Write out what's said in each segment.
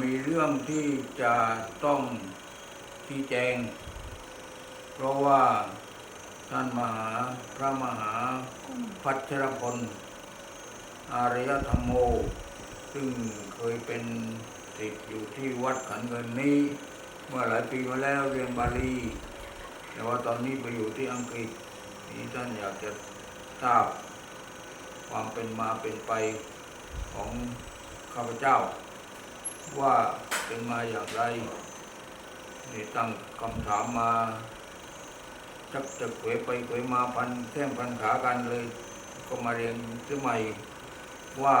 มีเรื่องที่จะต้องชี้แจง เพราะว่าท่านมหาพระมหาพัชรพลอารยธรรมโม ซึ่งเคยเป็นศิษย์อยู่ที่วัดขันเงินนี้ เมื่อหลายปีมาแล้วเรียนบาลี แต่ว่าตอนนี้ไปอยู่ที่อังกฤษนี่ท่านอยากจะทราบความเป็นมาเป็นไปของข้าพเจ้า ว่าเป็นมาอย่างไรนี่ตั้งคำถามมาชักจะเขวไปเขวมาพันแท่งพันขากันเลย ก็มาเรียนที่ใหม่ว่า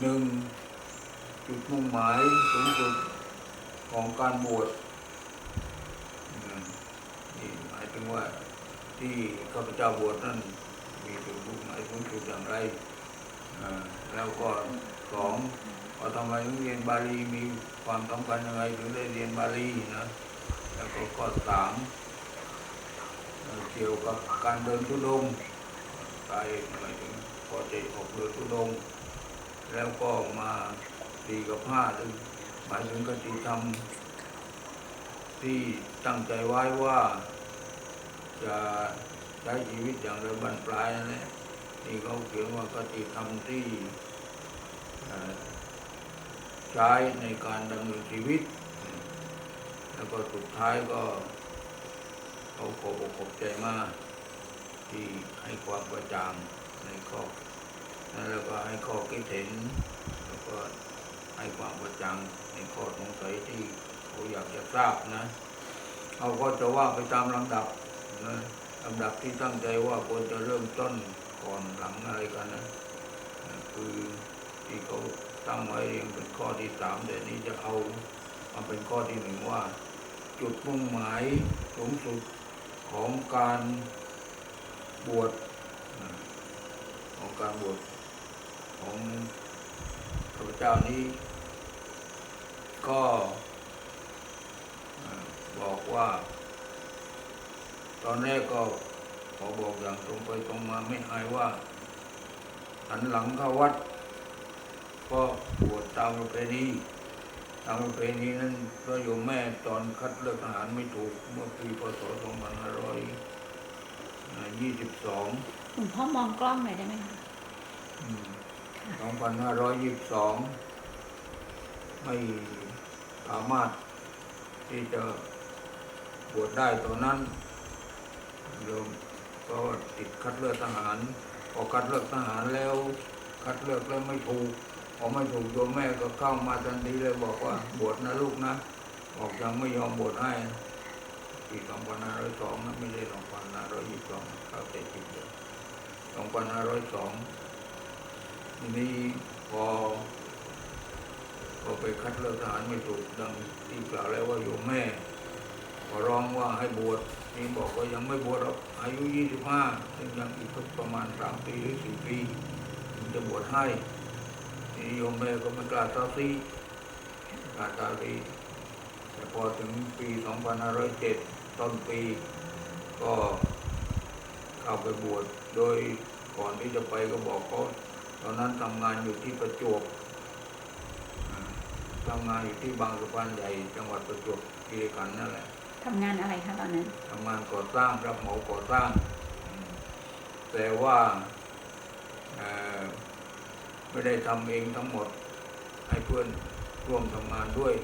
หนึ่งจุดมุ่งหมายสูงสุดของการบวชนี่หมายถึงว่าที่ข้าพเจ้าบวชนั้นมีจุดมุ่งหมายสูงสุดอย่างไรแล้วก็สอง ว่าทำไมถึงเรียนบาลีมีความสำคัญยังไงถึงได้เรียนบาลีนะแล้วก็ข้อสามเกี่ยวกับการเดินทุดงค์กายหมายถึงพอใจออกเดินทุดง แล้วก็มาตีกับผ้าซึ่งหมายถึงกติธรรมที่ตั้งใจไว้ว่าจะใช้ชีวิตอย่างไรบรรปลายนั่นแหละนี่เขาเขียนว่ากติธรรมที่ ใช้ในการดำเนินชีวิต แล้วก็สุดท้ายก็เขาขอบอกขอบใจมาก ที่ให้ความกระจ่างในข้อแล้วก็ให้ข้อคิดเห็นแล้วก็ให้ความกระจ่างในข้อสงสัยที่เขาอยากจะทราบนะเขาก็จะว่าไปตามลำดับนะลำดับที่ตั้งใจว่าควรจะเริ่มต้นก่อนหลังอะไรกันนะนะคือที่เขา ตั้งไว้เรียงเป็นข้อที่สามแต่นี้จะเอามาเป็นข้อที่หนึ่งว่า จุดมุ่งหมายสูงสุดของการบวชของการบวชของข้าพเจ้านี้ ก็บอกว่า ตอนแรกก็ขอบอกอย่างตรงไปตรงมาไม่อายว่าหันหลังเข้าวัด ก็บวชตามประเพณีตามประเพณีนั้นพระโยมแม่ตอนคัดเลือกทหารไม่ถูกเมื่อปีพศ 2522หลวงพ่อมองกล้องหน่อยได้ไหมคะอืม2522 ไม่สามารถที่จะบวชได้ตอนนั้นโยมก็ติดคัดเลือกทหารพอคัดเลือกทหารแล้ว คัดเลือกแล้วไม่ถูก พอม่ถูกโยมแม่ก็เข้ามาทันทีเลยบอกว่าบวชนะลูกนะบอกยังไม่ยอมบวชให้ปี2502นะไม่ใช่2522เข้าใจผิดเลย2502ทีนี้พอพอไปคัดเลือกทหารไม่ถูกดังที่กล่าวแล้วว่าโยมแม่ขอร้องว่าให้บวชนี่บอกว่ายังไม่บวชหรอกอายุ25ซึ่งยังอีกสักประมาณ3ปีหรือ4ปีถึงจะบวชให้ นี่โยมแม่ก็ไม่กล้าตาซีกล้าตาซีแต่พอถึงปี 2507 ต้นปี ก็เข้าไปบวชโดยก่อนที่จะไปก็บอกเขาตอนนั้นทำงานอยู่ที่ประจวบอ่าทำงานอยู่ที่บางสะพานใหญ่จังหวัดประจวบคีรีขันธ์นั่นแหละทำงานอะไรคะตอนนั้นทำงานก่อสร้างรับเหมาก่อสร้างอืมแต่ว่าเอ่อ ไม่ได้ทำเองทั้งหมด ให้เพื่อนร่วมทำงานด้วย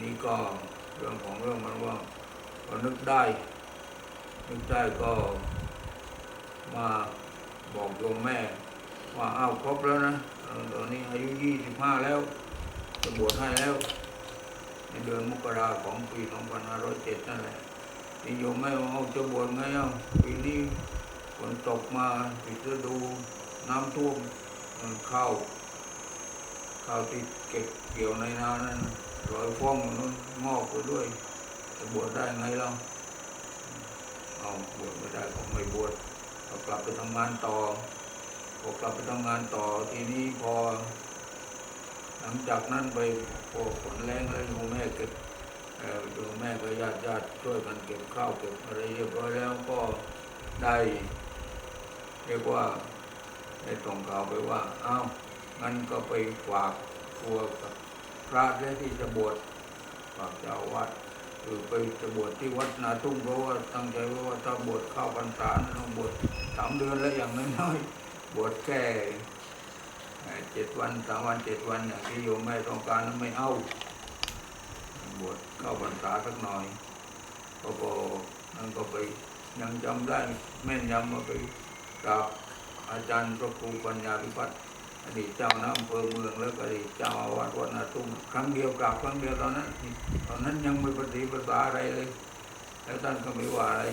นี่ก็เรื่องของเรื่องมันว่าก็นึกได้ นึกได้ก็มาบอกโยมแม่ว่าอ้าวครบแล้วนะตอนนี้อายุยี่สิบห้าแล้ว จะบวชให้แล้ว ในเดือนมกราของปี2507นั่นแหละนี่โยมแม่ว่าเอาจะบวชไงเอ้าปีนี้ฝนตกมาปิดฤดูน้ำท่วม เอ่อข้าวข้าวที่เก็บเกี่ยวในนานั้นลอยฟ้องนู้นงอกไปด้วยจะบวชได้ไงเราเอาบวชไม่ได้ก็ไม่บวชก็กลับไปทำงานต่อพอกลับไปทำงานต่อทีนี้พอ หลังจากนั้นไปพอฝนแรงแล้วโยมแม่เก็บโยมแม่ก็ญาติญาติช่วยกันเก็บข้าวเก็บอะไรเรียบร้อยแล้วก็ได้ เรียกว่า ได้ส่งข่าวไปว่าอ้าวงั้นก็ไปฝากตัวกับพระได้ที่จะบวชฝากเจ้าวาดคือไปจะบวชที่วัดนาทุ่งเพราะว่าตั้งใจว้ว่าถ้าบวชเข้าพรรษาต้องบวชสามเดือนแล้วอย่างน้อยๆบวชแค่เจ็ดวันสามวันเจ็ดวันอย่างที่โยมแม่ต้องการนั้นไม่เอาบวชเข้าพรรษาสักหน่อยก็พอนั่นก็ไปยังจำได้แม่นยำมาไปกราบ อาจารย์พระครูปัญญาพิพัฒน์อดีตเจ้าหน้าอำเภอเมืองแล้วก็อดีตเจ้าอาวาสวัดนาตุ้มครั้งเดียวกราบครั้งเดียวตอนนั้นตอนนั้นยังไม่ปฏิบัติอะไรเลย แล้วท่านก็ไม่ว่าอะไร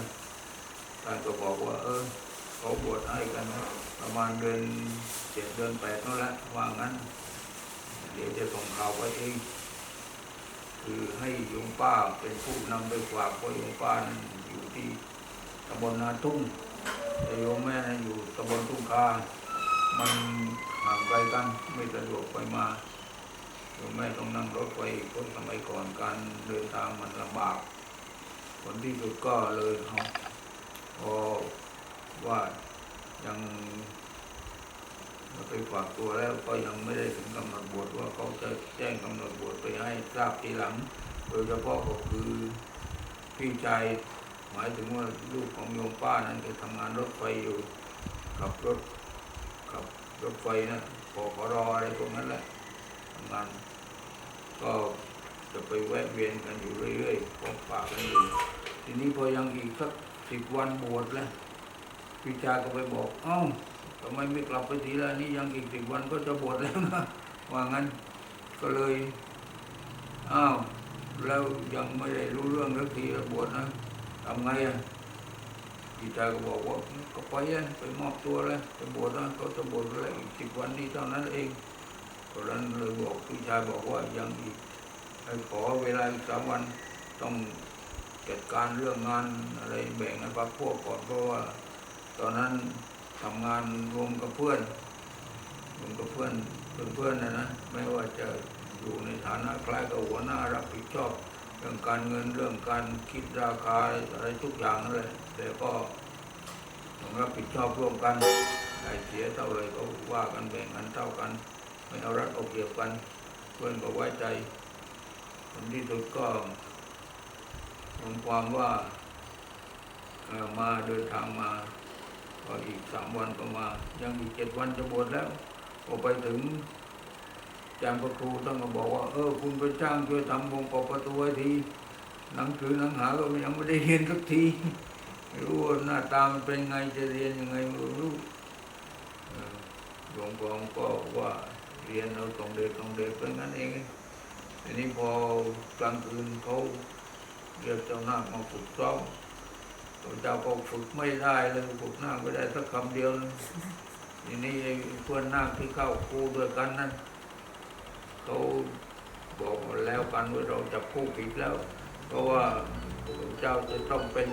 ท่านก็บอกว่า เออเขาบวชให้กัน ประมาณเดือนเจ็ดเดือนแปดนั่นแหละว่างั้น เดี๋ยวจะส่งข่าวไปเองคือให้โยมป้าเป็นผู้นำไปฝากเพราะโยมป้านั้นอยู่ที่ตำบลนาทุ่ง แต่โยมแม่อยู่ตำบลทุ่งคา มันห่างไกลกันไม่สะดวกไปมาโยมแม่ต้องนั่งรถไปเพราะสมัยก่อนการเดินทางมันลำบาก ผลที่สุดก็เลยเอาพอว่ายังไปฝากตัวแล้วก็ยังไม่ได้ถึงกำหนดบวชว่าเขาจะแจ้งกำหนดบวชไปให้ทราบทีหลัง โดยเฉพาะก็คือพี่ชาย หมายถึงว่าลูกของโยมป้านั้นจะทำงานรถไฟอยู่ขับรถขับรถไฟนะปขรออะไรพวกนั้นแหละทำงาน ก็จะไปแวะเวียนกันอยู่เรื่อยๆพบปะกันอยู่ทีนี้พอยังอีกสักสิบวันบวชแล้วพี่ชาก็ไปบอกเอ้าทำไมไม่กลับไปทีละนี่ยังอีกสิบวันก็จะบวชแล้วนะว่างั้นก็เลยอ้าวแล้วยังไม่ได้รู้เรื่องสักทีบวชนะ ทำไงอะพี่ชายก็บอกว่าก็ไปอะไปมอบตัวแล้วจะบวชนะก็จะบวชแล้วอีกสิบวันนี้เท่านั้นเองตอนนั้นเลยบอกพี่ชายบอกว่ายังอีกให้ขอเวลาอีกสามวันต้องจัดการเรื่องงานอะไรแบ่งให้พักพวกก่อนเพราะว่า ตอนนั้นทำงานรวมกับเพื่อนรวมกับเพื่อนเพื่อนๆนะนะไม่ว่าจะอยู่ในฐานะใคล้ายกับหัวหน้ารับผิดชอบ เรื่องการเงินเรื่องการคิดราคาอะไรทุกอย่างนั่นแหละแต่ก็ต้องรับผิดชอบร่วมกันได้เสียเท่าไรก็ว่ากันแบ่งกันเท่ากัน ไม่เอารัดเอาเปรียบกันเพื่อนก็ไว้ใจผลที่สุดก็รวมความว่ามาเดินทางมา ก็อีกสามวันก็มา ยังอีกเจ็ดวันจะบวชแล้วพอไปถึง จารย์พระครูต้องมาบอกว่า เออ คุณไปจ้างช่วยทำวงกบประตูไว้ทีหนังสือหนังหาก็ยังไม่ได้เรียนสักทีไม่รู้ว่าหน้าตามันเป็นไงจะเรียนยังไงไม่รู้เออหลวงพ่อก็ว่าเรียนเอาตรงเด็กตรงเด็กเป็นงั้นเองทีนี้พอกลางคืนเขาเรียกเจ้านาคมาฝึกซ้อมตัวเจ้าก็ฝึกไม่ได้เลยฝึกหน้าไม่ได้สักคำเดียวเลยทีนี้ไอ้เพื่อนหน้าที่เข้าครูด้วยกันนั้น เขาบอกแล้วกันว่าเราจะพูดผิดแล้ว เพราะว่าเจ้าจะต้องเป็น